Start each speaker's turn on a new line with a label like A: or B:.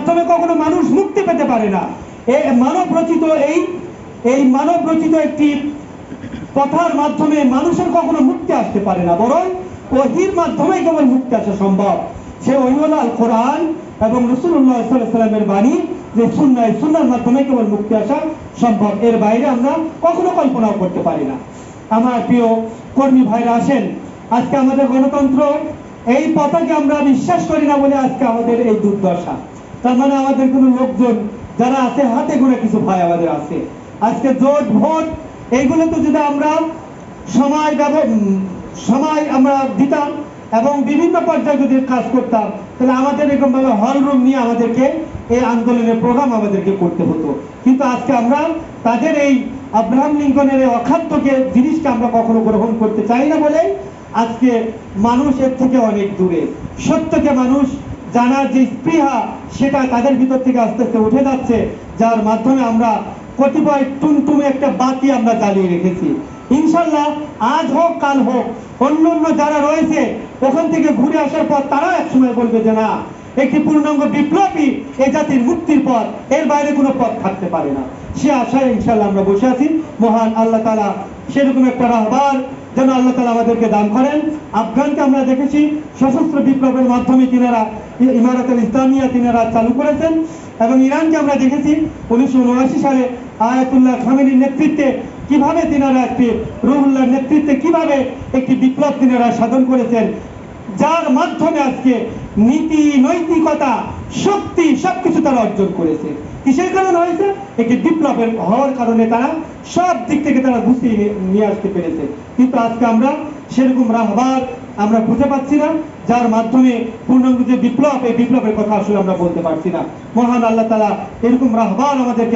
A: মাধ্যমে কখনো মানুষ মুক্তি পেতে পারে না। এই মানব রচিত এই এই মানব রচিত একটি কথার মাধ্যমে মানুষের কখনো মুক্তি আসতে পারে না, বরং ওহির মাধ্যমে কেবল মুক্তি আসা সম্ভব। সে ওহি হলো কোরআন এবং রসুল্লাহ সাল্লামের বাণী যে সুন্নায়, সুন্নার মাধ্যমে কেবল মুক্তি আসা সম্ভব, এর বাইরে আমরা কখনো কল্পনাও করতে পারি না। আমার প্রিয় কর্মী ভাইরা আসেন, আজকে আমাদের গণতন্ত্র এই পতাকে আমরা বিশ্বাস করি না বলে আজকে আমাদের এই দুর্দশা। তার মানে আমাদের কোনো লোকজন যারা আছে হাতে গোনা কিছু ভাই আমাদের আছে। আজকে জোট ভোট এইগুলো তো যদি আমরা সময় ব্যব- উম, সময় আমরা দিতাম এবং বিভিন্ন পর্যায়ে যদি কাজ করতাম তাহলে আমাদের এরকম ভাবে হল রুম নিয়ে আমাদেরকে এই আন্দোলনের প্রোগ্রাম আমাদেরকে করতে হতো। কিন্তু আজকে আমরা তাদের এই আব্রাহাম লিঙ্কনের এই অখাদ্যকে জিনিসকে আমরা কখনো গ্রহণ করতে চাই না বলে আজকে মানুষ এর থেকে অনেক দূরে। সত্যকে মানুষ জানার যে স্পৃহা সেটা তাদের ভিতর থেকে আস্তে আস্তে উঠে যাচ্ছে, যার মাধ্যমে আমরা কতিপয় টুনটুমে একটা বাতি আমরা জ্বালিয়ে রেখেছি। ইনশাল্লাহ আজ হোক, কাল হোক, অন্য অন্য যারা রয়েছে, ওখান থেকে ঘুরে আসার পর তারাও একসময় বলবে যে না, একটি পূর্ণাঙ্গ বিপ্লবী এ জাতির মুক্তির পথ, এর বাইরে কোনো পথ থাকতে পারে না। সে আশায় ইনশাল্লাহ আমরা বসে আছি। মহান আল্লাহ তালা সেরকম একটা রাহবার যেন আল্লাহ তালা আমাদেরকে দান করেন। আফগানকে আমরা দেখেছি সশস্ত্র বিপ্লবের মাধ্যমে তিনারা ই- ইমারতুল ইসলামিয়া তিনারা চালু করেছেন এবং ইরানকে আমরা দেখেছি উনিশশো উনআশি সালে আয়াতুল্লাহ খামেনির নেতৃত্বে কীভাবে তিনারা একটি রুহুল্লাহর নেতৃত্বে কীভাবে একটি বিপ্লব তিনারা সাধন করেছেন, যার মাধ্যমে আজকে নীতি, নৈতিকতা শক্তি সবকিছু তারা অর্জন করেছে। কিসের কারণে হয়েছে? একটি বিপ্লবের হওয়ার কারণে তারা সব দিক থেকে তারা গুছিয়ে নিয়ে- আসতে পেরেছে। কিন্তু আজকে আমরা সেরকম রাহবার আমরা বুঝে পাচ্ছি না, যার মাধ্যমে পূর্ণাঙ্গ যে বিপ্লব, এই বিপ্লবের কথা আসলে আমরা বলতে পারছি না। মহান আল্লাহ তালা এরকম রাহবার আমাদেরকে